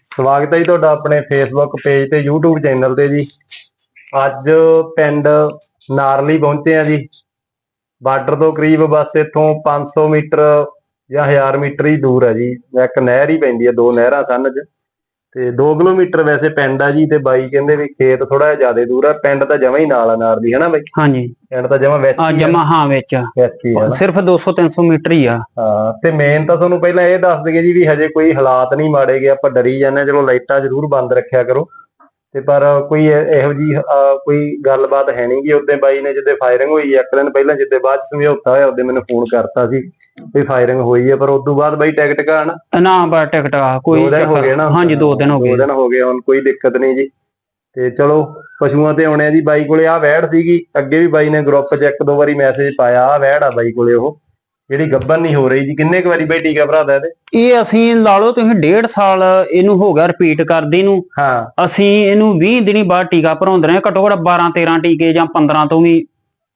ਸਵਾਗਤ ਹੈ ਜੀ ਤੁਹਾਡਾ ਆਪਣੇ ਫੇਸਬੁੱਕ ਪੇਜ ਤੇ YouTube ਚੈਨਲ ਤੇ ਜੀ। ਅੱਜ ਪਿੰਡ ਨਾਰਲੀ ਪਹੁੰਚੇ ਆ ਜੀ। ਬਾਰਡਰ ਤੋਂ ਕਰੀਬ ਬਸ ਇੱਥੋਂ 500 ਮੀਟਰ ਜਾਂ 1000 ਮੀਟਰ ਹੀ ਦੂਰ ਹੈ ਜੀ। ਇੱਕ ਨਹਿਰ ਹੀ ਪੈਂਦੀ ਹੈ, ਦੋ ਨਹਿਰਾਂ ਸਨ ਚ ਤੇ 2 ਕਿਲੋਮੀਟਰ ਵੈਸੇ ਪਿੰਡ ਆ ਜੀ ਤੇ ਬਾਈ ਕਹਿੰਦੇ ਵੀ ਖੇਤ ਥੋੜਾ ਜਿਹਾ ਜ਼ਿਆਦਾ ਦੂਰ ਆ ਪਿੰਡ ਤਾਂ ਜਮਾ ਹੀ ਨਾਲ ਆ ਨਾਰਲੀ ਹਨਾ ਬਾਈ? ਹਾਂਜੀ। ਪਿੰਡ ਤਾਂ ਜਮਾ ਵਿੱਚ ਆ। ਜਮਾ ਹਾਂ ਵਿੱਚ। ਸਿਰਫ 200 300 ਮੀਟਰ ਹੀ ਆ। ਹਾਂ ਤੇ ਮੇਨ ਤਾਂ ਤੁਹਾਨੂੰ ਪਹਿਲਾਂ ਇਹ ਦੱਸ ਦਈਏ ਜੀ ਵੀ ਹਜੇ ਕੋਈ ਹਾਲਾਤ ਨਹੀਂ ਮਾੜੇਗੇ ਆਪਾਂ ਡਰੀ ਜਾਂਦੇ ਚਲੋ ਲਾਈਟਾਂ ਜ਼ਰੂਰ ਬੰਦ ਰੱਖਿਆ ਕਰੋ। ਤੇ ਪਰ ਕੋਈ ਇਹ- ਜੀ ਕੋਈ ਗੱਲਬਾਤ ਹੈ ਨਹੀਂ ਗੀ। ਉਹਦੇ ਬਾਈ ਨੇ ਜਿੱਦੇ ਫਾਇਰਿੰਗ ਹੋਈ ਹੈ ਇੱਕ ਦਿਨ ਪਹਿਲਾਂ ਜਿੱਦੇ ਬਾਅਦ ਸਮਝੌਤਾ ਹੋਇਆ ਉਹਦੇ ਮੈਨੂੰ ਫੋਨ ਕਰਤਾ ਸੀ ਵੀ ਫਾਇਰਿੰਗ ਹੋਈ ਹੈ ਪਰ ਉਸ ਤੋਂ ਬਾਅਦ ਬਾਈ ਟਿਕਟ ਕਾਣ ਨਾ ਬਾ ਟਿਕਟ ਆ ਕੋਈ ਦੋ ਦਿਨ ਹੋ ਚੱਕਰ- ਗਏ ਨਾ। ਹਾਂਜੀ ਦੋ ਦਿਨ ਹੋ ਦੋ ਗਏ ਦਿਨ ਹੋ ਗਏ ਹੁਣ ਕੋਈ ਦਿੱਕਤ ਨਹੀਂ ਜੀ। ਤੇ ਚਲੋ ਪਸ਼ੂਆਂ ਤੇ ਆਉਣੇ ਆ ਜੀ। ਬਾਈ ਕੋਲੇ ਆ ਵੈੜ ਸੀਗੀ। ਅੱਗੇ ਵੀ ਬਾਈ ਨੇ ਗਰੁੱਪ 'ਚ ਇੱਕ ਦੋ ਵਾਰੀ ਮੈਸੇਜ ਪਾਇਆ ਆ ਵੈੜ ਆ ਬਾਈ ਕੋਲੇ ਉਹ। ਜਿਹੜੀ ਗੱਬਨ ਨਹੀਂ ਹੋ ਰਹੀ ਜੀ ਕਿੰਨੇ ਕੁ ਵਾਰੀ ਬਾਈ ਟੀਕਾ ਭਰਾਦਾ ਇਹਦੇ? ਇਹ ਅਸੀਂ ਲਾ ਲਓ ਤੁਸੀਂ ਡੇਢ ਸਾਲ ਇਹਨੂੰ ਹੋ ਗਿਆ ਰਿਪੀਟ ਕਰਦੇ ਨੂੰ। ਹਾਂ। ਅਸੀਂ ਇਹਨੂੰ 20 ਦਿਨੀ ਬਾਅਦ ਟੀਕਾ ਭਰਾਉਂਦੇ ਰਹੇ ਘੱਟੋ ਘੱਟ 12 13 ਟੀਕੇ ਜਾਂ 15 ਤੋਂ ਵੀ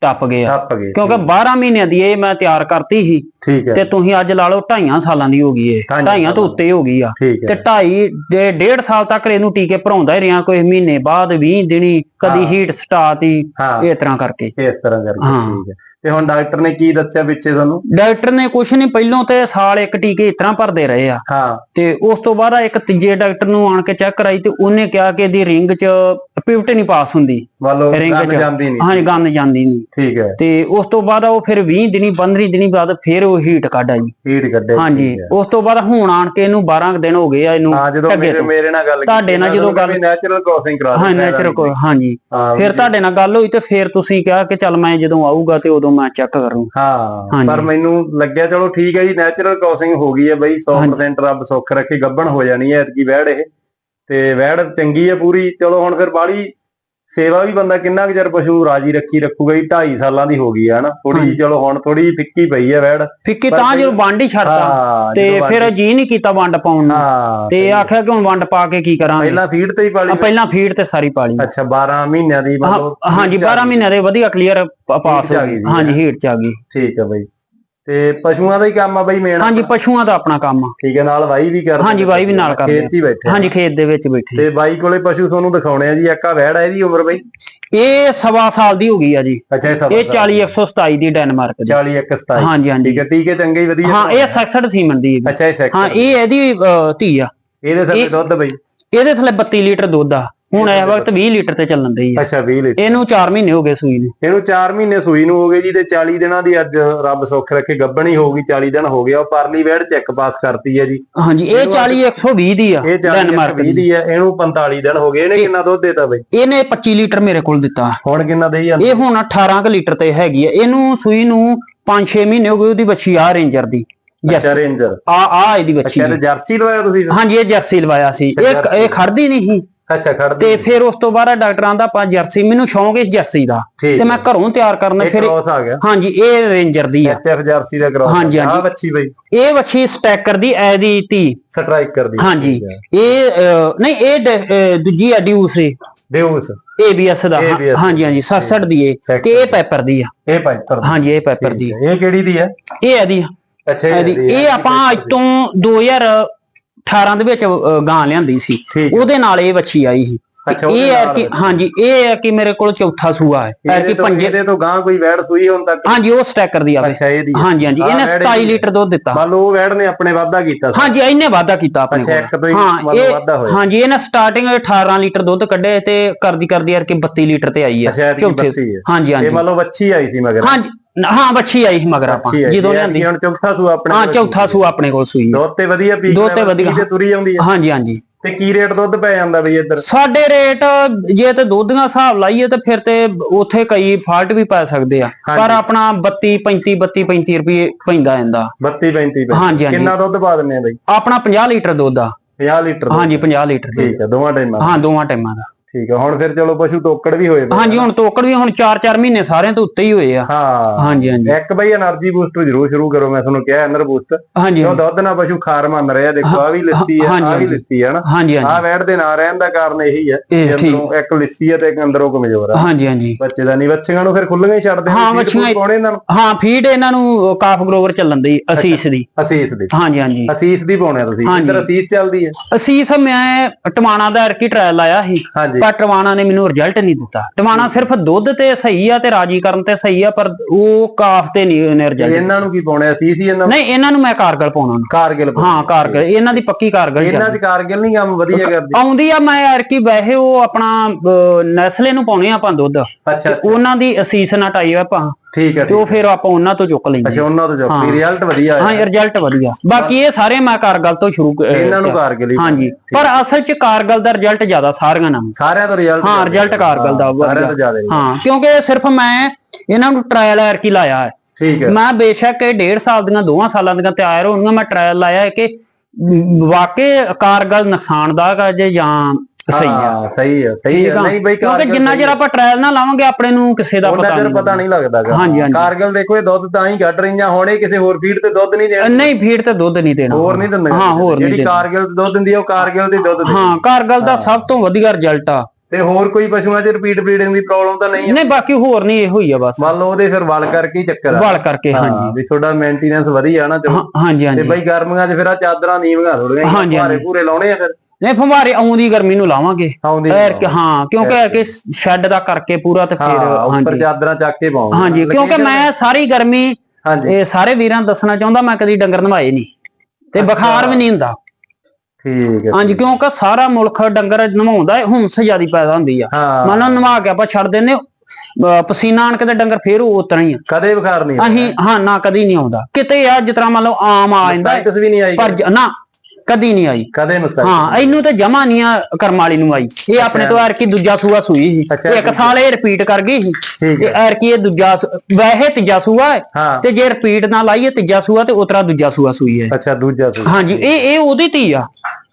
ਟੱਪ ਗਏ ਆ। ਟੱਪ ਗਏ ਕਿਉਂਕਿ 12 ਮਹੀਨਿਆਂ ਦੀ ਇਹ ਮੈਂ ਤਿਆਰ ਕਰਤੀ ਸੀ ਠੀਕ ਹੈ। ਤੇ ਤੁਸੀਂ ਅੱਜ ਲਾ ਲਓ 2.5 ਸਾਲਾਂ ਦੀ ਹੋ ਗਈ ਢਾਈਆਂ 2.5 ਤੋਂ ਉੱਤੇ ਹੋ ਗਈ ਆ। ਤੇ ਹੈ। 2.5 ਦੇ ਡੇਢ ਸਾਲ ਤੱਕ ਇਹਨੂੰ ਟੀਕੇ ਭਰਾਉਂਦਾ ਹੀ ਰਿਹਾ ਕੋਈ ਮਹੀਨੇ ਬਾਅਦ 20 ਦਿਨੀ ਕਦੀ। ਹੀਟ ਸਟਾਤੀ ਹਾਂ ਇਸ ਤਰ੍ਹਾਂ ਕਰਕੇ। ਇਸ ਤਰ੍ਹਾਂ ਕਰਕੇ। ਠੀਕ ਹੈ। ਤੇ ਹੁਣ ਡਾਕਟਰ ਨੇ ਕੀ ਦੱਸਿਆ ਵਿੱਚੇ ਤੁਹਾਨੂੰ? ਡਾਕਟਰ ਨੇ ਕੁਛ ਨਹੀਂ ਪਹਿਲੋਂ ਤੇ ਸਾਲ ਇੱਕ ਟੀਕੇ ਇਸ ਤਰ੍ਹਾਂ ਭਰਦੇ ਰਹੇ ਆ। ਹਾਂ। ਤੇ ਉਸ ਤੋਂ ਬਾਅਦ ਇੱਕ ਤੀਜੇ ਡਾਕਟਰ ਨੂੰ ਆਣ ਕੇ ਚੈੱਕ ਕਰਾਈ ਤੇ ਉਹਨੇ ਕਿਹਾ ਕਿ ਇਹਦੀ ਰਿੰਗ 'ਚ ਪਿਵਟ ਨਹੀਂ ਪਾਸ ਹੁੰਦੀ। ਗੱਲ ਚ- ਜਾਂਦੀ ਨਹੀਂ ਹਾਂਜੀ ਗੰਨ ਜਾਂਦੀ ਨਹੀਂ ਠੀਕ ਹੈ। ਤੇ ਉਸ ਤੋਂ ਬਾਅਦ ਉਹ ਫਿਰ 20 ਦਿਨੀ 15 ਦਿਨੀ ਬਾਅਦ ਫਿਰ ਉਹ ਹੀਟ ਕੱਢ ਆਈ। ਹੀਟ ਕੱਢੇ। ਹਾਂਜੀ। ਉਸ ਤੋਂ ਬਾਅਦ ਹੁਣ ਆਣ ਕੇ ਇਹਨੂੰ 12 ਕੁ ਦਿਨ ਹੋ ਗਏ ਆ ਇਹਨੂੰ ਹਾਂ ਜਦੋਂ ਮੇਰੇ ਨਾਲ ਗੱਲ ਤੁਹਾਡੇ ਨਾਲ ਜਦੋਂ ਗੱਲ- ਨੈਚੁਰਲ ਕ੍ਰੋਸਿੰਗ ਕਰਾ ਹਾਂ ਦਿੰਦਾ ਨੇਚਰ ਕੋ ਹਾਂਜੀ। ਫਿਰ ਤੁਹਾਡੇ ਨਾਲ ਗੱਲ ਹੋਈ ਤੇ ਫਿਰ ਤੁਸੀਂ ਕਿਹਾ ਕਿ ਚੱਲ ਮੈਂ ਜਦੋਂ ਆਊਗਾ ਤੇ ਉਦੋਂ ਮੈਂ ਚੈੱਕ ਕਰੂੰ। ਹਾਂ। ਪਰ ਮੈਨੂੰ ਲੱਗਿਆ ਚਲੋ ਠੀਕ ਹੈ ਜੀ ਨੈਚੁਰਲ ਕ੍ਰੋਸਿੰਗ ਹੋ ਗਈ ਹੈ ਬਈ 100% ਰੱਬ ਸੁੱਖ ਰੱਖੇ ਗੱਬਣ ਹੋ ਜਾਣੀ ਹੈ ਐਤਕੀ ਵੈੜ ਇਹ। ਤੇ ਵੈੜ ਚੰਗੀ ਹੈ ਪੂਰੀ ਚਲੋ ਹੁਣ ਫਿਰ ਬਾੜੀ ਸੇਵਾ ਵੀ ਬੰਦਾ ਕਿੰਨਾ ਕੁ ਚਿਰ ਪਸ਼ੂ ਰਾਜੀ ਰੱਖੀ ਰੱਖੂਗਾ ਜੀ 2.5 ਸਾਲਾਂ ਦੀ ਹੋ ਗਈ ਹੈ ਹਨਾ? ਥੋੜੀ ਹਾਂਜੀ। ਚਲੋ ਹੁਣ ਥੋੜੀ ਫਿੱਕੀ ਪਈ ਹੈ ਵੈੜ। ਫਿੱਕੀ ਤਾਂ ਜਦੋਂ ਵੰਡ ਹੀ ਛੱਡਤਾ ਹਾਂ ਤੇ ਫਿਰ ਜੀ ਨਹੀਂ ਕੀਤਾ ਵੰਡ ਪਾਉਣ ਨੂੰ। ਤੇ ਆਖਿਆ ਕਿ ਹੁਣ ਵੰਡ ਪਾ ਕੇ ਕੀ ਕਰਾਂਗੇ? ਪਹਿਲਾਂ ਫੀਡ ਤੇ ਹੀ ਪਾਲੀ ਪਹਿਲਾਂ ਫੀਡ ਤੇ ਸਾਰੀ ਪਾਲੀ। ਅੱਛਾ 12 ਮਹੀਨਿਆਂ ਦੀ ਮਤਲਬ ਹਾਂਜੀ 12 ਮਹੀਨਿਆਂ ਦੇ ਵਧੀਆ ਕਲੀਅਰ ਪਾਸ ਹੋ ਗਈ ਹਾਂਜੀ ਹੀਟ ਚ ਆ ਗਈ। ਠੀਕ ਹੈ ਬਈ। ਤੇ ਪਸ਼ੂਆਂ ਦਾ ਹੀ ਕੰਮ ਆ ਬਈ ਮੇਨ ਹਾਂਜੀ ਪਸ਼ੂਆਂ ਦਾ ਆਪਣਾ ਕੰਮ ਆ। ਠੀਕ ਹੈ ਨਾਲ ਵਾਈ ਵੀ ਕਰਦੇ ਹਾਂਜੀ, ਵਾਈ ਵੀ ਨਾਲ ਕਰਦੇ ਖੇਤ ਹੀ ਬੈਠੇ। ਹਾਂਜੀ ਖੇਤ ਦੇ ਵਿੱਚ ਬੈਠੇ ਤੇ ਬਾਈ ਕੋਲੇ ਪਸ਼ੂ ਤੁਹਾਨੂੰ ਦਿਖਾਉਣੇ ਆ ਜੀ ਇੱਕ ਆ ਵੈੜ ਆ ਇਹਦੀ ਉਮਰ ਬਈ? ਇਹ ਸਵਾ ਸਾਲ ਦੀ ਹੋ ਗਈ ਆ ਜੀ। ਅੱਛਾ ਇਹ ਸਭ ਇਹ 40 127 ਦੀ ਡੈਨਮਾਰਕ ਦੀ। 40 ਇੱਕ 27 ਹਾਂਜੀ ਹਾਂਜੀ। ਠੀਕ ਹੈ ਟੀਕੇ ਚੰਗੇ ਹੀ ਵਧੀਆ ਹਾਂ ਇਹ 66 ਸੀਮਨ ਦੀ ਹੈ ਅੱਛਾ ਇਹ ਸੈਕਟਰ ਹਾਂ ਇਹ ਇਹਦੀ ਧੀ ਆ। ਇਹਦੇ ਥੱਲੇ ਦੁੱਧ ਬਈ? ਇਹਦੇ ਥੱਲੇ 32 ਲੀਟਰ ਦੁੱਧ ਆ। ਹੁਣ ਇਸ ਵਕਤ 20 ਲੀਟਰ ਤੇ ਚੱਲਣ ਰਹੀ ਆ। ਅੱਛਾ 20 ਲੀਟਰ। ਇਹਨੂੰ 4 ਮਹੀਨੇ ਹੋ ਗਏ ਸੂਈ ਨੂੰ। ਇਹਨੂੰ 4 ਮਹੀਨੇ ਸੂਈ ਨੂੰ ਹੋ ਗਏ ਜੀ ਤੇ 40 ਦਿਨਾਂ ਦੀ ਅੱਜ ਰੱਬ ਸੁੱਖ ਰੱਖੇ ਗੱਭਣੀ ਹੋਊਗੀ 40 ਦਿਨ ਹੋ ਗਿਆ ਉਹ ਪਰਲੀ ਵੈੜ ਚੈੱਕ ਪਾਸ ਕਰਤੀ ਹੈ ਜੀ। ਹਾਂਜੀ ਇਹ 40 120 ਦੀ ਆ ਇਹ 40 ਡੈਨਮਾਰਕ ਦੀ। ਹੈ ਇਹਨੂੰ 45 ਦਿਨ ਹੋ ਗਏ। ਇਹਨੇ ਕਿੰਨਾ ਦੁੱਧ ਦੇਤਾ ਬਈ? ਇਹਨੇ 25 ਲੀਟਰ ਮੇਰੇ ਕੋਲ ਦਿੱਤਾ। ਹੁਣ ਕਿੰਨਾ ਦੇਈ ਜਾਂਦਾ? ਇਹ ਹੁਣ 18 ਕੁ ਲੀਟਰ ਤੇ ਹੈਗੀ ਆ। ਇਹਨੂੰ ਸੂਈ ਨੂੰ 5-6 ਮਹੀਨੇ ਹੋ ਗਏ ਉਹਦੀ ਬੱਚੀ ਆ ਰੇਂਜਰ ਦੀ। ਅੱਛਾ ਰੇਂਜਰ। ਆ ਆ ਇਹਦੀ ਬੱਚੀ ਅੱਛਾ ਜਰਸੀ ਲਵਾਇਆ ਤੁਸੀਂ? ਹਾਂਜੀ ਇਹ ਜਰਸੀ ਲਵਾਇਆ ਸੀ। ਇਹ। ਇਹ ਖੜਦੀ ਨਹੀਂ ਸੀ। ਅੱਛਾ ਖੜਦੀ ਤੇ ਫਿਰ ਉਸ ਤੋਂ ਬਾਅਦ ਡਾਕਟਰਾਂ ਦਾ ਆਪਾਂ ਜਰਸੀ ਮੈਨੂੰ ਸ਼ੌਂਕ ਇਸ ਜਰਸੀ ਦਾ। ਤੇ ਮੈਂ ਘਰੋਂ ਤਿਆਰ ਕਰਨਾ ਫਿਰ ਕ੍ਰੋਸ ਆ ਗਿਆ। ਹਾਂਜੀ ਇਹ ਰੇਂਜਰ ਦੀ ਆ। ਐਚਐਫ ਜਰਸੀ ਦਾ ਕ੍ਰੋਸ ਹਾਂਜੀ, ਆ। ਬੱਚੀ ਬਈ। ਇਹ ਵੱਛੀ ਸਟੈਕਰ ਦੀ ਐਦੀ ਧੀ। ਸਟ੍ਰਾਈਕਰ ਦੀ। ਹਾਂਜੀ। ਇਹ ਨਹੀਂ ਇਹ ਦੂਜੀ ਆ ਡਿਊਸ ਦੇਉਸ ਏਬੀਐਸ ਦਾ। ਹਾਂਜੀ ਹਾਂਜੀ 67 ਦੀ ਇਹ ਤੇ ਇਹ ਪੈਪਰ ਦੀ ਆ। ਇਹ ਪਾਈਪਰ ਹਾਂਜੀ ਇਹ ਪੈਪਰ ਦੀ ਆ। ਇਹ ਕਿਹੜੀ ਦੀ ਹੈ ਇਹ ਆ। ਅੱਛਾ ਇਹਦੀ ਹੈ। ਇਹ ਆਪਾਂ ਅੱਜ ਤੋਂ 2018 ਦੇ ਵਿੱਚ ਅਹ, ਗਾਂ ਲਿਆਂਦੀ ਸੀ। ਠੀਕ ਹੈ। ਉਹਦੇ ਨਾਲ ਇਹ ਵੱਛੀ ਆਈ ਸੀ। ਤੇ ਅੱਛਾ, ਉਹਦੇ ਇਹ ਹੈ ਨਾਲ ਕਿ ਵੱਛੀ। ਹਾਂਜੀ ਇਹ ਹੈ ਕਿ ਮੇਰੇ ਕੋਲ ਚੌਥਾ ਸੂਆ ਹੈ। ਹੈ ਇਹਦੇ ਕਿ ਪੰਜੇ ਇਹਦੇ ਤੋਂ ਗਾਂ ਕੋਈ ਵੈੜ ਸੂਈ ਹੁਣ ਤੱਕ? ਹਾਂਜੀ ਉਹ ਸਟੈਕਰ ਦੀ ਆਵੇ। ਅੱਛਾ ਇਹਦੀ ਹੈ। ਹਾਂਜੀ ਹਾਂਜੀ ਹਾਂ, ਇਹਨੇ ਵੈੜ 27 ਇਹਦੀ ਹੈ। ਲੀਟਰ ਦੁੱਧ ਦਿੱਤਾ। ਮੰਨ ਲਓ ਉਹ ਵੈੜ ਨੇ ਆਪਣੇ ਵਾਧਾ ਕੀਤਾ ਸੀ ਹਾਂਜੀ ਇਹਨੇ ਵਾਧਾ ਕੀਤਾ ਆਪਣੇ ਅੱਛਾ, ਇੱਕ ਤੋਂ ਹੀ ਇਹ ਵਾਧਾ ਹੋਇਆ। ਹਾਂਜੀ ਇਹਨੇ ਸਟਾਰਟਿੰਗ 18 ਲੀਟਰ ਦੁੱਧ ਕੱਢੇ ਤੇ ਕਰਦੀ ਕਰਦੀ ਯਾਰ ਕਿ 32 ਲੀਟਰ ਤੇ ਆਈ ਅੱਛਾ ਹੈ ਇਹਦੀ ਚੌਥੇ ਹੈ। ਹਾਂਜੀ ਇਹ ਹਾਂਜੀ ਮੰਨ ਲਓ ਬੱਚੀ ਆਈ ਸੀ ਮਗਰ। ਹਾਂਜੀ ਹਾਂ ਬੱਚੀ ਆਈ ਸੀ ਮਗਰ ਆਪਾਂ ਆਈ ਜਦੋਂ ਲਿਆਂਦੀ ਹੁਣ ਚੌਥਾ ਸੂ ਆਪਣੇ ਹਾਂ ਕੋਲ ਚੌਥਾ ਸੂ। ਆਪਣੇ ਕੋਲ ਸੂਈ ਦੁੱਧ ਤੇ ਵਧੀਆ ਪੀਕ ਦੁੱਧ ਤੇ ਵਧੀਆ। ਤੇ ਤੁਰੀ ਜਾਂਦੀ ਹੈ ਹਾਂਜੀ ਹਾਂਜੀ। ਤੇ ਕੀ ਰੇਟ ਦੁੱਧ ਪੈ ਜਾਂਦਾ ਬਈ ਇੱਧਰ? ਸਾਡੇ ਰੇਟ ਜੇ ਤੇ ਦੁੱਧ ਦਾ ਹਿਸਾਬ ਲਾਈਏ ਤੇ ਫਿਰ ਤੇ ਉੱਥੇ ਕਈ ਫਾਲਟ ਵੀ ਪੈ ਸਕਦੇ ਆ। ਪਰ ਆਪਣਾ 32 35 32 35 ਰੁਪਏ ਪੈਂਦਾ ਜਾਂਦਾ 32 35 ਹਾਂਜੀ, ਹਾਂਜੀ। ਕਿੰਨਾ ਦੁੱਧ ਪਾ ਦਿੰਨੇ ਆ ਬਈ? ਆਪਣਾ 50 ਲੀਟਰ ਦੁੱਧ ਆ। 50 ਲੀਟਰ ਦੁੱਧ। ਹਾਂਜੀ 50 ਲੀਟਰ ਠੀਕ ਹੈ ਦੋਵਾਂ ਟਾਈਮਾਂ ਹਾਂ ਦੋਵਾਂ ਟਾਈਮਾਂ ਦਾ। ਠੀਕ ਹੈ ਹੁਣ ਫਿਰ ਚਲੋ ਪਸ਼ੂ ਟੋਕੜ ਵੀ ਹੋਏ ਹਾਂਜੀ ਹੁਣ ਤੋਕੜ ਵੀ ਹੁਣ 4-4 ਮਹੀਨੇ ਸਾਰਿਆਂ ਤੋਂ ਉੱਤੇ ਹੀ ਹੋਏ ਆ। ਹਾਂ। ਹਾਂਜੀ ਹਾਂਜੀ। ਇੱਕ ਬਈ એનર્ਜੀ ਬੂਸਟਰ ਜ਼ਰੂਰ ਸ਼ੁਰੂ ਕਰੋ ਮੈਂ ਤੁਹਾਨੂੰ ਕਿਹਾ એનર્ਜੀ ਬੂਸਟ ਹਾਂਜੀ ਕਿਉਂ ਦੁੱਧ ਨਾਲ ਪਸ਼ੂ ਖਾਰ ਮੰਨ ਰਿਹਾ ਦੇਖੋ ਆ ਵੀ ਲੱਸੀ ਆ ਆ ਵੀ ਲੱਸੀ ਹੈ ਨਾ ਹਾਂਜੀ ਆ ਵੈੜ ਦੇ ਨਾ ਰਹਿਣ ਦਾ ਕਾਰਨ ਇਹੀ ਹੈ ਅੰਦਰੋਂ ਇੱਕ ਲੱਸੀ ਹੈ ਤੇ ਇੱਕ ਅੰਦਰੋਂ ਕਮਜ਼ੋਰ ਆ। ਹਾਂਜੀ ਹਾਂਜੀ। ਬੱਚੇ ਦਾ ਨਹੀਂ ਬੱਚਿਆਂ ਨੂੰ ਫਿਰ ਖੁੱਲੀਆਂ ਹੀ ਛੱਡ ਦੇ ਹਾਂ, ਬੱਚੀਆਂ- ਕੋਣੇ ਨਾਲ ਹਾਂ ਫੀਡ ਇਹਨਾਂ ਨੂੰ ਕਾਫ ਗਰੋਵਰ ਚੱਲਣ ਦੀ ਅਸੀਸ ਦੀ। ਅਸੀਸ ਦੀ। ਹਾਂਜੀ ਹਾਂਜੀ। ਅਸੀਸ ਦੀ ਪਾਉਣੇ ਤੁਸੀਂ। ਇੱਧਰ ਅਸੀਸ ਚੱਲਦੀ ਹੈ ਅਸੀਸ ਮੈਂ ਟਮਾਣਾ ਦਾ ਐਰਕੀ ਟ੍ਰਾਇਲ ਲਾਇਆ ਸੀ। ਹਾਂਜੀ। ਪਰ ਟਵਾਣਾ ਨੇ ਮੈਨੂੰ ਰਿਜ਼ਲਟ ਨਹੀਂ ਦਿੱਤਾ। ਟਵਾਣਾ ਸਿਰਫ ਦੁੱਧ ਤੇ ਸਹੀ ਆ ਤੇ ਰਾਜੀ ਕਰਨ ਤੇ ਸਹੀ ਆ ਪਰ ਉਹ ਕਾਫ ਤੇ ਨਹੀਂ ਉਹਨੇ ਰਿਜ਼ਲਟ ਇਹਨਾਂ ਨੂੰ ਕੀ ਪਾਉਣੇ ਆ? ਅਸੀਸ ਹੀ ਇਹਨਾਂ ਨੂੰ? ਨਹੀਂ ਇਹਨਾਂ ਨੂੰ ਮੈਂ ਕਾਰਗਲ ਪਾਉਣਾ। ਕਾਰਗਿਲ। ਹਾਂ ਕਾਰਗਲ। ਇਹਨਾਂ ਦੀ ਪੱਕੀ ਕਾਰਗਲ ਇਹਨਾਂ ਚ ਕਾਰਗਿਲ ਨਹੀਂ ਕੰਮ ਵਧੀਆ ਕਰਦੀ। ਆਉਂਦੀ ਆ ਮੈਂ ਐਰਕੀ ਵੈਸੇ ਉਹ ਆਪਣਾ ਨੈਸਲੇ ਨੂੰ ਪਾਉਣੇ ਆ ਆਪਾਂ ਦੁੱਧ। ਅੱਛਾ ਅੱਛਾ। ਉਹਨਾਂ ਦੀ ਅਸੀਸ ਨਾਲ ਟਾਈ ਆਪਾਂ ਠੀਕ ਹੈ ਤੇ ਉਹ ਫਿਰ ਆਪਾਂ ਉਹਨਾਂ ਤੋਂ ਚੁੱਕ ਲੈਂਦੇ ਅੱਛਾ ਉਹਨਾਂ ਤੋਂ ਜੋ ਹਾਂ। ਰਿਜ਼ਲਟ ਵਧੀਆ ਹਾਂ ਆਇਆ। ਰਿਜ਼ਲਟ ਵਧੀਆ। ਬਾਕੀ ਇਹ ਸਾਰੇ ਮੈਂ ਕਾਰਗਲ ਤੋਂ ਸ਼ੁਰੂ ਕ- ਇਹਨਾਂ ਨੂੰ ਕਾਰਗਿਲ ਹੀ ਹਾਂਜੀ। ਪਰ ਅਸਲ ਚ ਕਾਰਗਲ ਦਾ ਰਿਜ਼ਲਟ ਜ਼ਿਆਦਾ ਸਾਰੀਆਂ ਨਾਲੋਂ। ਸਾਰਿਆਂ ਤੋਂ ਰਿਜ਼ਲਟ ਹਾਂ, result ਕਾਰਗਿਲ ਦਾ। ਸਾਰਿਆਂ ਤੋਂ ਜ਼ਿਆਦਾ ਹਾਂ ਕਿਉਂਕਿ ਸਿਰਫ ਮੈਂ ਇਹਨਾਂ ਨੂੰ ਟ੍ਰਾਇਲ ਐਰਕੀ ਲਾਇਆ ਹੈ। ਠੀਕ ਹੈ। ਮੈਂ ਬੇਸ਼ੱਕ ਇਹ ਡੇਢ ਸਾਲ ਦੀਆਂ ਦੋਵਾਂ ਸਾਲਾਂ ਦੀਆਂ ਤਿਆਰ ਹੋਣਗੀਆਂ ਮੈਂ ਟ੍ਰਾਇਲ ਲਾਇਆ ਹੈ ਕਿ ਵਾਕਈ ਕਾਰਗਲ ਨੁਕਸਾਨਦਾਇਕ ਆ ਜੇ ਜਾਂ ਸਹੀ ਆ। ਹਾਂ ਸਹੀ ਹੈ ਸਹੀ ਠੀਕ ਹੈ ਆ। ਨਹੀਂ ਬਈ ਕਿਉਂਕਿ ਕਾਰਗਿਲ ਜਿੰਨਾ ਚਿਰ ਆਪਾਂ ਟ੍ਰਾਇਲ ਨਾ ਲਾਵਾਂਗੇ ਆਪਣੇ ਨੂੰ ਕਿਸੇ ਦਾ ਉਹਨਾਂ ਪਤਾ ਚਿਰ ਨਹੀਂ। ਪਤਾ ਨਹੀਂ ਲੱਗਦਾ ਗਾ। ਹਾਂਜੀ, ਹਾਂਜੀ। ਕਾਰਗਿਲ ਦੇਖੋ ਇਹ ਦੁੱਧ ਤਾਂ ਹੀ ਕੱਢ ਰਹੀਆਂ ਹੁਣ ਇਹ ਕਿਸੇ ਹੋਰ ਫੀਡ ਤੇ ਦੁੱਧ ਨਹੀਂ ਦੇਣ। ਨਹੀਂ ਫੀਡ ਤੇ ਦੁੱਧ ਨਹੀਂ ਦੇਣਾ। ਹੋਰ ਨਹੀਂ ਦਿੰਦੇ। ਹਾਂ, ਹੋਰ ਨਹੀਂ ਜਿਹੜੀ। ਕਾਰਗਿਲ ਤੇ ਦੁੱਧ ਦਿੰਦੀ ਆ ਉਹ ਕਾਰਗਿਲ ਦੀ ਦੁੱਧ ਦਿੰਦੀ। ਹਾਂ ਕਾਰਗਲ ਦਾ ਸਭ ਤੋਂ ਵਧੀਆ ਰਿਜ਼ਲਟ ਆ। ਤੇ ਹੋਰ ਕੋਈ ਪਸ਼ੂਆਂ 'ਚ ਰਿਪੀਟ ਬਰੀਡਿੰਗ ਦੀ ਪ੍ਰੋਬਲਮ ਤਾਂ ਨਹੀਂ ਹੈ ਨਹੀਂ ਬਾਕੀ ਹੋਰ ਨਹੀਂ ਇਹੋ ਹੀ ਆ ਬਸ। ਮੰਨ ਲਓ ਉਹਦੇ ਫਿਰ ਵਲ ਕਰਕੇ ਹੀ ਚੱਕਰ ਆ। ਵਲ ਕਰਕੇ ਹਾਂ, ਹਾਂਜੀ। ਵੀ ਤੁਹਾਡਾ ਮੇਨਟੇਨੈਂਸ ਵਧੀਆ ਨਾ ਚਲੋ। ਹਾਂ, ਹਾਂਜੀ ਤੇ ਹਾਂਜੀ ਬਈ ਗਰਮੀਆਂ 'ਚ ਫਿਰ ਆ ਚਾਦਰਾਂ ਨੀਵੀਆਂ ਥੋੜੀਆਂ ਹਾਂਜੀ, ਭਾਰੇ ਹਾਂਜੀ। ਪੂਰੇ ਲਾਉਣੇ ਆ ਫਿਰ। ਨਹੀਂ ਫੁਹਾਰੇ ਆਉਂਦੀ ਗਰਮੀ ਨੂੰ ਲਾਵਾਂਗੇ। ਆਉਂਦੀ ਐਰ ਕਿ ਹਾਂ ਕਿਉਂਕਿ ਐਰ ਕਿ ਸ਼ੈੱਡ ਦਾ ਕਰਕੇ ਪੂਰਾ ਤੇ ਫਿਰ ਹਾਂ ਉੱਪਰ ਹਾਂਜੀ। ਚਾਦਰਾਂ ਚੱਕ ਕੇ ਪਾਉਂਗੇ ਹਾਂਜੀ ਕਿਉਂਕਿ ਮੈਂ ਸਾਰੀ ਗਰਮੀ ਹਾਂਜੀ। ਇਹ ਸਾਰੇ ਵੀਰਾਂ ਨੂੰ ਦੱਸਣਾ ਚਾਹੁੰਦਾ ਮੈਂ ਕਦੀ ਡੰਗਰ ਨਵਾਏ ਨਹੀਂ। ਤੇ ਬੁਖਾਰ ਵੀ ਨਹੀਂ ਹੁੰਦਾ। ਠੀਕ ਹੈ ਹਾਂਜੀ ਕਿਉਂਕਿ ਸਾਰਾ ਮੁਲਕ ਡੰਗਰ ਨਵਾਉਂਦਾ ਹੈ ਹੁੰਸ ਜਿਆਦੀ ਪੈਦਾ ਹੁੰਦੀ ਆ। ਮੰਨ ਲਓ ਨਵਾ ਕੇ ਆਪਾਂ ਛੱਡ ਦਿੰਨੇ ਪਸੀਨਾ ਆਣ ਕੇ ਤੇ ਡੰਗਰ ਫੇਰ ਉਹ ਉਤਰਾ ਹੀ ਕਦੇ ਬੁਖਾਰ ਨਹੀਂ ਅਸੀਂ ਹਾਂ ਨਾ ਕਦੀ ਨਹੀਂ ਆਉਂਦਾ। ਕਿਤੇ ਆ ਤਰ੍ਹਾਂ ਮੰਨ ਲਓ ਆਮ ਆ ਜਾਂਦਾ ਪਰ ਨਾ ਕਦੀ ਨਹੀਂ ਆਈ। ਕਦੇ ਮਸਟਾਈਟਸ ਹਾਂ ਇਹਨੂੰ ਤੇ ਜਮਾ ਨਹੀਂ ਆ ਕਰਮ ਵਾਲੀ ਨੂੰ ਆਈ। ਇਹ ਆਪਣੇ ਤੋਂ ਐਰ ਕੀ ਦੂਜਾ ਸੂਆ ਸੂਈ ਅੱਛਾ, ਇੱਕ ਸਾਲ ਇਹ ਰਿਪੀਟ ਕਰ ਗਈ ਸੀ ਤੇ ਐਰ ਕੀ ਇਹ ਦੂਜਾ ਵੈਸੇ ਤੀਜਾ ਸੂਆ ਹੈ। ਤੇ ਜੇ ਰਿਪੀਟ ਨਾ ਲਾਈਏ ਤੀਜਾ ਸੂਆ ਤੇ ਉਤਰਾ ਦੂਜਾ ਸੂਆ ਸੂਈ ਹੈ। ਅੱਛਾ ਦੂਜਾ ਸੂਈ ਹਾਂਜੀ ਇਹ ਇਹ ਉਹਦੀ ਧੀ ਆ।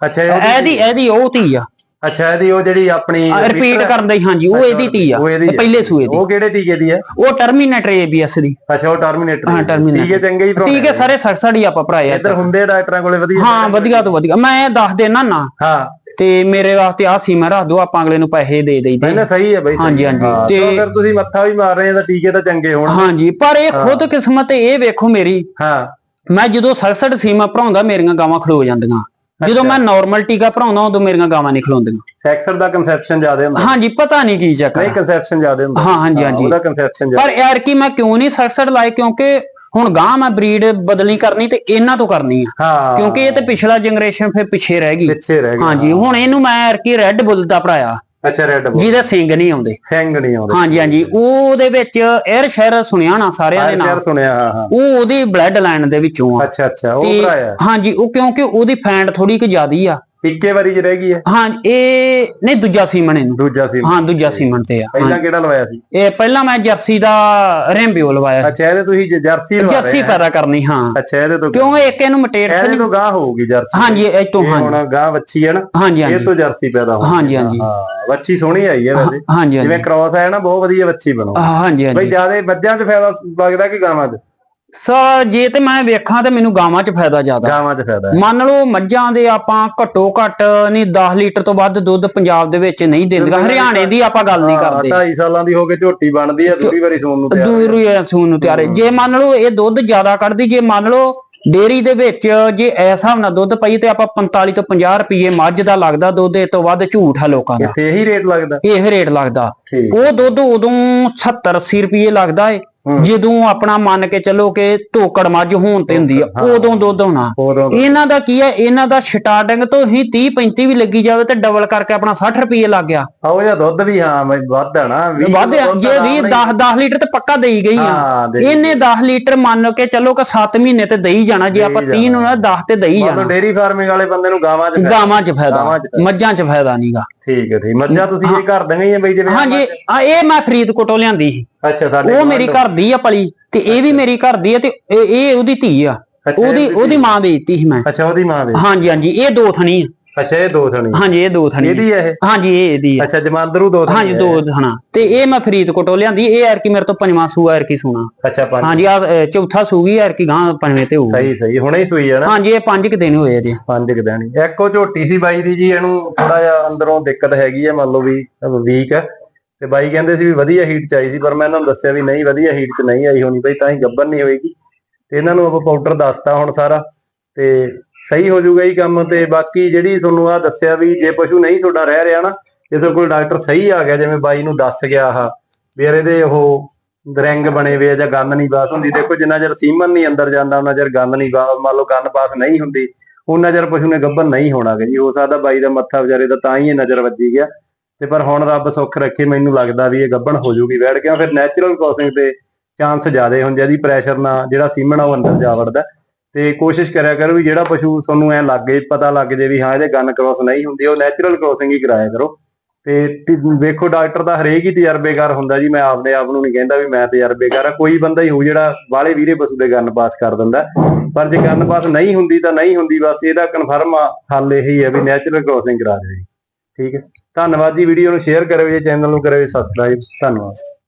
ਅੱਛਾ ਇਹਦੀ ਇਹਦੀ ਉਹ ਧੀ ਆ। ਅੱਛਾ ਇਹਦੀ ਉਹ ਜਿਹੜੀ ਆਪਣੀ ਰਿਪੀਟ ਕਰਨ ਦੀ ਹਾਂਜੀ ਉਹ ਇਹਦੀ ਧੀ ਆ ਪਹਿਲੇ ਸੂਏ ਦੀ। ਉਹ ਕਿਹੜੇ ਟੀਕੇ ਦੀ ਹੈ ਉਹ ਟਰਮੀਨੇਟਰ ਏਬੀਐਸ ਦੀ। ਅੱਛਾ ਉਹ ਟਰਮੀਨੇਟਰ ਹਾਂ, Terminator। ਟੀਕੇ ਚੰਗੇ ਹੀ ਠੀਕ ਹੈ ਸਾਰੇ ਸੜਸੜੀ ਆਪਾਂ ਭਰਾਏ ਆ ਇੱਧਰ ਹੁੰਦੇ ਡਾਕਟਰਾਂ ਕੋਲੇ ਵਧੀਆ ਹਾਂ ਵਧੀਆ ਤੋਂ ਵਧੀਆ। ਮੈਂ ਦੱਸ ਦੇਣਾ ਨਾ ਹਾਂ। ਤੇ ਮੇਰੇ ਵਾਸਤੇ ਆ ਸੀਮਾ ਰੱਖ ਦਿਓ ਆਪਾਂ ਅਗਲੇ ਨੂੰ ਪੈਸੇ ਦੇ ਦੇਈਦੇ ਨਹੀਂ ਨਾ ਸਹੀ ਹੈ ਬਈ ਹਾਂਜੀ। ਹਾਂਜੀ, ਤੇ- ਫਿਰ ਤੁਸੀਂ ਮੱਥਾ ਵੀ ਮਾਰ ਰਹੇ ਆ ਤਾਂ ਟੀਕੇ ਤਾਂ ਚੰਗੇ ਹੋਣ ਹਾਂਜੀ ਪਰ ਇਹ ਖੁਦ ਕਿਸਮਤ ਇਹ ਵੇਖੋ ਮੇਰੀ। ਹਾਂ। ਮੈਂ ਜਦੋਂ ਸੜਸੜ ਸੀਮਾ ਭਰਾਉਂਦਾ ਮੇਰੀਆਂ ਗਾਵਾਂ ਖਲੋ ਜਾਂਦੀਆਂ। ਜਦੋਂ ਮੈਂ ਨਾਰਮਲ ਟੀਕਾ ਭਰਾਉਂਦਾ ਉਦੋਂ ਮੇਰੀਆਂ ਗਾਵਾਂ ਨਹੀਂ ਖਲੋਂਦੀਆਂ। ਸੈਕਸਰ ਦਾ ਕਨਸੈਪਸ਼ਨ ਜ਼ਿਆਦਾ ਹੁੰਦਾ। ਹਾਂਜੀ ਪਤਾ ਨਹੀਂ ਕੀ ਚੱਕਰ ਨਹੀਂ ਕਨਸੈਪਸ਼ਨ ਜ਼ਿਆਦਾ ਹੁੰਦਾ। ਹਾਂ ਹਾਂਜੀ ਹਾਂਜੀ। ਉਹਦਾ ਕਨਸੈਪਸ਼ਨ ਪਰ ਯਾਰ ਕੀ ਮੈਂ ਕਿਉਂ ਨਹੀਂ ਸੜਸੜ ਲਾਏ? ਕਿਉਂਕਿ ਹੁਣ ਗਾਂ ਮੈਂ ਬਰੀਡ ਬਦਲਣੀ ਕਰਨੀ ਤੇ ਇਹਨਾਂ ਤੋਂ ਕਰਨੀ ਆ। ਹਾਂ। ਕਿਉਂਕਿ ਇਹ ਤੇ ਪਿਛਲਾ ਜਨਰੇਸ਼ਨ ਫਿਰ ਪਿੱਛੇ ਰਹਿ ਗਈ। ਪਿੱਛੇ ਰਹਿ ਗਿਆ ਹਾਂਜੀ ਹੁਣ ਇਹਨੂੰ ਮੈਂ ਯਾਰ ਕੀ ਰੈੱਡ ਬੁੱਲ ਦਾ ਭਰਾਇਆ। ਅੱਛਾ ਰੈੱਡ ਬੋਲ ਜਿਹਦੇ ਸਿੰਗ ਨਹੀਂ ਆਉਂਦੇ। ਸਿੰਘ ਨਹੀਂ ਆਉਂਦੇ। ਹਾਂਜੀ ਹਾਂਜੀ। ਉਹਦੇ ਵਿੱਚ 에ਅਰ ਸ਼ਹਿਰ ਸੁਣਿਆ ਨਾ ਸਾਰਿਆਂ ਦੇ ਨਾਮ ਸੁਣਿਆ ਹਾਂ ਹਾਂ। ਉਹ ਉਹਦੀ ਬਲੱਡ ਲਾਈਨ ਦੇ ਵਿੱਚੋਂ ਆ। ਅੱਛਾ ਅੱਛਾ ਉਹ ਭਰਾਇਆ ਹਾਂਜੀ ਉਹ ਕਿਉਂਕਿ ਉਹਦੀ ਫੈਂਟ ਥੋੜੀ ਕਿ ਜ਼ਿਆਦੀ ਆ। ਇੱਕੇ ਵਾਰੀ ਚ ਰਹਿ ਗਈ ਹੈ? ਹਾਂ ਇਹ ਨਹੀਂ ਦੂਜਾ ਸੀਮਨ ਇਹਨੂੰ। ਦੂਜਾ ਸੀ ਹਾਂ ਦੂਜਾ ਸੀਮਨ ਤੇ ਆ। ਪਹਿਲਾਂ ਕਿਹੜਾ ਲਵਾਇਆ ਸੀ? ਇਹ ਪਹਿਲਾਂ ਮੈਂ ਜਰਸੀ ਦਾ ਰੈਂਬਿਓ ਲਵਾਇਆ ਅੱਛਾ ਇਹਦੇ ਤੁਸੀਂ ਜ- ਜਰਸੀ ਲਵਾ ਰਹੇ ਜਰਸੀ। ਪੈਦਾ ਕਰਨੀ ਹਾਂ। ਅੱਛਾ ਇਹਦੇ ਤੋਂ ਕਿਉਂ? ਇੱਕ ਇਹਨੂੰ ਮਟੇਟਸ ਇਹਦੇ ਨਹੀਂ ਤੋਂ ਗਾਂ ਹੋਊਗੀ ਜਰਸੀ ਹਾਂਜੀ ਇਹ ਤੋਂ ਇਹ ਹਾਂਜੀ। ਹੁਣ ਗਾਂ ਵੱਛੀ ਹੈ ਨਾ ਹਾਂਜੀ ਇਹ ਹਾਂਜੀ ਤੋਂ ਜਰਸੀ ਪੈਦਾ ਹੋਣੀ ਹਾਂਜੀ, ਹਾਂਜੀ। ਹਾਂ ਵੱਛੀ ਸੋਹਣੀ ਆਈ ਹੈ ਵੈਸੇ। ਹਾਂਜੀ ਜਿਵੇਂ ਹਾਂਜੀ ਕ੍ਰਾਸ ਆਇਆ ਨਾ ਬਹੁਤ ਵਧੀਆ ਵੱਛੀ ਬਣੋ। ਹਾਂਜੀ ਬਈ ਹਾਂਜੀ ਜ਼ਿਆਦਾ 'ਚ ਫਾਇਦਾ ਲੱਗਦਾ ਕਿ ਗਾਵਾਂ 'ਚ? ਸੋ ਜੇ ਤੇ ਮੈਂ ਵੇਖਾਂ ਤੇ ਮੈਨੂੰ ਗਾਵਾਂ 'ਚ ਫਾਇਦਾ ਜ਼ਿਆਦਾ। ਗਾਵਾਂ 'ਚ ਫਾਇਦਾ ਹੈ। ਮੰਨ ਲਓ ਮੱਝਾਂ ਦੇ ਆਪਾਂ ਘੱਟੋ ਘੱਟ ਨਹੀਂ 10 ਲੀਟਰ ਤੋਂ ਵੱਧ ਦੁੱਧ ਪੰਜਾਬ ਦੇ ਵਿੱਚ ਨਹੀਂ ਦਿੰਦੀਆਂ ਹਰਿਆਣੇ ਦੀ ਆਪਾਂ ਗੱਲ ਨਹੀਂ ਕਰਦੇ। 2.5 ਸਾਲਾਂ ਦੀ ਹੋ ਕੇ ਝੋਟੀ ਬਣਦੀ ਹੈ ਦੂਰੀ ਵਾਰੀ ਸੂਣ ਨੂੰ ਤਿਆਰ ਦੂਰ ਸੂਣ ਨੂੰ ਤਿਆਰੇ ਜੇ ਮੰਨ ਲਓ ਇਹ ਦੁੱਧ ਜ਼ਿਆਦਾ ਕੱਢਦੀ ਜੇ ਮੰਨ ਲਓ ਡੇਰੀ ਦੇ ਵਿੱਚ ਜੇ ਹਿਸਾਬ ਨਾਲ ਦੁੱਧ ਪਈ ਤੇ ਆਪਾਂ 45 ਤੋਂ 50 ਰੁਪਏ ਮੱਝ ਦਾ ਲੱਗਦਾ ਦੁੱਧ ਇਹ ਤੋਂ ਵੱਧ ਝੂਠ ਆ ਲੋਕਾਂ ਦਾ। ਇਹੀ ਰੇਟ ਲੱਗਦਾ। ਇਹ ਰੇਟ ਲੱਗਦਾ। ਉਹ ਦੁੱਧ ਉਦੋਂ 70 80 ਰੁਪਏ ਲੱਗਦਾ ਏ। ਜਦੋਂ ਆਪਣਾ ਮੰਨ ਕੇ ਚੱਲੋ ਕਿ ਧੋਕੜ ਮੱਝ ਹੋਣ ਤੇ ਹੁੰਦੀ ਆ। ਉਦੋਂ ਦੁੱਧ ਹੋਣਾ ਇਹਨਾਂ ਦਾ ਕੀ ਹੈ ਇਹਨਾਂ ਦਾ ਸਟਾਰਟਿੰਗ ਤੋਂ ਹੀ 30 35 ਵੀ ਲੱਗੀ ਜਾਵੇ ਤੇ ਡਬਲ ਕਰਕੇ ਆਪਣਾ 60 ਰੁਪਏ ਲੱਗ ਗਿਆ। ਆਓ ਜਾਂ ਦੁੱਧ ਵੀ ਹਾਂ ਬਈ ਵੱਧ ਹੈ ਨਾ 20 ਵੱਧ ਆ, ਜੇ 20 10 10 ਲੀਟਰ ਤੇ ਪੱਕਾ ਦੇਈ ਗਈ ਆ। ਇਹਨੇ 10 ਲੀਟਰ ਮੰਨ ਕੇ ਚੱਲੋ ਕਿ 7 ਮਹੀਨੇ ਤੇ ਦੇਈ ਜਾਣਾ ਜੇ ਆਪਾਂ ਦੇਈ 30 ਨੂੰ ਨਾ 10 ਤੇ ਦੇਈ ਜਾਣਾ। ਡੇਰੀ ਫਾਰਮਿੰਗ ਵਾਲੇ ਬੰਦੇ ਨੂੰ ਗਾਵਾਂ 'ਚ ਗਾਵਾਂ 'ਚ ਫਾਇਦਾ। ਮੱਝਾਂ 'ਚ ਫਾਇਦਾ ਨਹੀਂਗਾ ਠੀਕ ਹੈ ਠੀਕ ਮੱਝਾਂ ਤੁਸੀਂ ਇਹ ਘਰ ਦੀਆਂ ਹੀ ਆ ਬਈ ਜਿਵੇਂ ਹਾਂਜੀ ਆ ਇਹ ਮੈਂ ਫਰੀਦਕੋਟੋਂ ਲਿਆਂਦੀ ਸੀ। ਅੱਛਾ ਸਾਡੇ ਉਹ ਮੇਰੀ ਘਰ ਦੀ ਆ ਪਲੀ ਤੇ ਇਹ ਵੀ ਮੇਰੀ ਘਰ ਦੀ ਆ ਤੇ ਇਹ ਉਹਦੀ ਧੀ ਆ। ਉਹਦੀ ਉਹਦੀ ਮਾਂ ਵੇਚਤੀ ਸੀ ਮੈਂ। ਅੱਛਾ ਉਹਦੀ ਮਾਂ ਦੇ ਹਾਂਜੀ ਹਾਂਜੀ ਇਹ ਦੋ ਥਣੀ ਆ। ਅੱਛਾ ਇਹ ਦੋ ਥਣੀ। ਹਾਂਜੀ ਇਹ ਦੋ ਥਣੀ। ਇਹਦੀ ਹੈ ਇਹ? ਹਾਂਜੀ ਇਹ ਇਹਦੀ ਹੈ ਅੱਛਾ ਜਮਾਂਦਰੂ ਦੋ ਥਣੀ ਹਾਂਜੀ। ਦੋ ਥਣਾ ਤੇ ਇਹ ਮੈਂ ਫਰੀਦਕੋਟੋਂ ਲਿਆਂਦੀ ਇਹ ਯਾਰ ਕੀ ਮੇਰੇ ਤੋਂ ਪੰਜਵਾਂ ਸੂਆ ਯਾਰ ਕੀ ਸੂਣਾ ਅੱਛਾ ਪੰਜ। ਹਾਂਜੀ ਆ ਚੌਥਾ ਸੂਗੀ ਯਾਰ ਕੀ ਗਾਂ ਪੰਜਵੇਂ ਤੇ ਹੋਊ ਸਹੀ ਸਹੀ ਹੁਣੇ ਹੀ ਸੂਈ ਹੈ ਨਾ? ਹਾਂਜੀ ਇਹ ਪੰਜ ਕਿ ਦਿਨ ਹੋਏ ਜੀ ਪੰਜ ਕੁ ਦਿਨ। ਇੱਕ ਝੋਟੀ ਸੀ ਬਾਈ ਦੀ ਜੀ ਇਹਨੂੰ ਥੋੜਾ ਜਿਹਾ ਅੰਦਰੋਂ ਦਿੱਕਤ ਹੈਗੀ ਹੈ ਮੰਨ ਲਓ ਵੀ ਵੀਕ ਹੈ ਤੇ ਬਾਈ ਕਹਿੰਦੇ ਸੀ ਵੀ ਵਧੀਆ ਹੀਟ ਚ ਆਈ ਸੀ ਪਰ ਮੈਂ ਇਹਨਾਂ ਨੂੰ ਦੱਸਿਆ ਵੀ ਨਹੀਂ ਵਧੀਆ ਹੀਟ ਚ ਨਹੀਂ ਆਈ ਹੋਣੀ ਬਈ ਤਾਂ ਹੀ ਗੱਬਨ ਨਹੀਂ ਹੋਏਗੀ। ਤੇ ਇਹਨਾਂ ਨੂੰ ਆਪਾਂ ਪਾਊਡਰ ਦੱਸਤਾ ਹੁਣ ਸਾਰਾ। ਤੇ ਸਹੀ ਹੋ ਜਾਊਗਾ ਹੀ ਕੰਮ ਤੇ। ਬਾਕੀ ਜਿਹੜੀ ਤੁਹਾਨੂੰ ਆ ਦੱਸਿਆ ਵੀ ਜੇ ਪਸ਼ੂ ਨਹੀਂ ਤੁਹਾਡਾ ਰਹਿ ਰਿਹਾ ਨਾ ਜੇ ਕੋਲ ਡਾਕਟਰ ਸਹੀ ਆ ਗਿਆ, ਜਿਵੇਂ ਬਾਈ ਨੂੰ ਦੱਸ ਗਿਆ ਆ ਵੀ ਇਹਦੇ ਉਹ ਰਿੰਗ ਬਣੇ ਵੇ ਜਾਂ ਗੰਨ ਨਹੀਂ ਬਾਸ ਹੁੰਦੀ। ਦੇਖੋ, ਜਿੰਨਾ ਚਿਰ ਸੀਮਨ ਨਹੀਂ ਅੰਦਰ ਜਾਂਦਾ, ਉਹਨਾਂ ਚਿਰ ਗੰਨ ਨਹੀਂ ਬਾਸ ਮੰਨ ਲਓ ਗੰਨ ਪਾਸ ਨਹੀਂ ਹੁੰਦੀ, ਉਹਨਾਂ ਚਿਰ ਪਸ਼ੂ ਨੇ ਗੱਭਣ ਨਹੀਂ ਹੋਣਾ ਗਾ ਜੀ। ਹੋ ਸਕਦਾ ਬਾਈ ਦਾ ਮੱਥਾ ਵਿਚਾਰੇ ਦਾ ਤਾਂ ਹੀ ਇਹ ਨਜ਼ਰ ਵੱਜੀ ਗਿਆ। ਤੇ ਪਰ ਹੁਣ ਰੱਬ ਸੁੱਖ ਰੱਖੇ, ਮੈਨੂੰ ਲੱਗਦਾ ਵੀ ਇਹ ਗੱਭਣ ਹੋ ਜਾਊਗੀ। ਬੈਠ ਕੇ ਫਿਰ ਨੈਚੁਰਲ ਕ੍ਰੋਸਿੰਗ ਤੇ ਚਾਂਸ ਜ਼ਿਆਦੇ ਹੁੰਦੇ ਆ ਜੀ। ਪ੍ਰੈਸ਼ਰ ਨਾਲ ਜਿਹੜਾ ਸੀਮਨ ਆ ਉਹ ਅੰਦਰ ਜਾ ਵੜਦਾ। ਤੇ ਕੋਸ਼ਿਸ਼ ਕਰਿਆ ਕਰੋ ਵੀ ਜਿਹੜਾ ਪਸ਼ੂ ਤੁਹਾਨੂੰ ਐ ਲੱਗੇ ਪਤਾ ਲੱਗ ਜੇ ਵੀ ਹਾਂ, ਇਹਦੇ ਗੰਨ ਕ੍ਰੋਸ ਨਹੀਂ ਹੁੰਦੀ, ਉਹ ਨੈਚੁਰਲ ਕ੍ਰੋਸਿੰਗ ਹੀ ਕਰਾਇਆ ਕਰੋ। ਤੇ ਵੇਖੋ ਡਾਕਟਰ ਦਾ ਹਰੇਕ ਹੀ ਤਜਰਬੇਕਾਰ ਹੁੰਦਾ ਜੀ, ਮੈਂ ਆਪਦੇ ਆਪ ਨੂੰ ਨਹੀਂ ਕਹਿੰਦਾ ਵੀ ਮੈਂ ਤਜਰਬੇਕਾਰ ਆ, ਕੋਈ ਬੰਦਾ ਹੀ ਹੋ ਜਿਹੜਾ ਬਾਲੇ ਵੀਰੇ ਪਸ਼ੂ ਦੇ ਗੰਨ ਪਾਸ ਕਰ ਦਿੰਦਾ। ਪਰ ਜੇ ਗੰਨ ਪਾਸ ਨਹੀਂ ਹੁੰਦੀ ਤਾਂ ਨਹੀਂ ਹੁੰਦੀ, ਬਸ ਇਹਦਾ ਕਨਫਰਮ ਹੱਲ ਇਹੀ ਹੈ ਵੀ ਨੈਚੁਰਲ ਕ੍ਰੋਸਿੰਗ ਕਰਾ ਦਿਓ ਜੀ। ਠੀਕ ਹੈ। ਧੰਨਵਾਦ ਜੀ ਵੀਡੀਓ ਨੂੰ ਸ਼ੇਅਰ ਕਰਿਓ ਜੇ ਚੈਨਲ ਨੂੰ ਕਰਿਓ ਸਬਸਕ੍ਰਾਈਬ ਧੰਨਵਾਦ।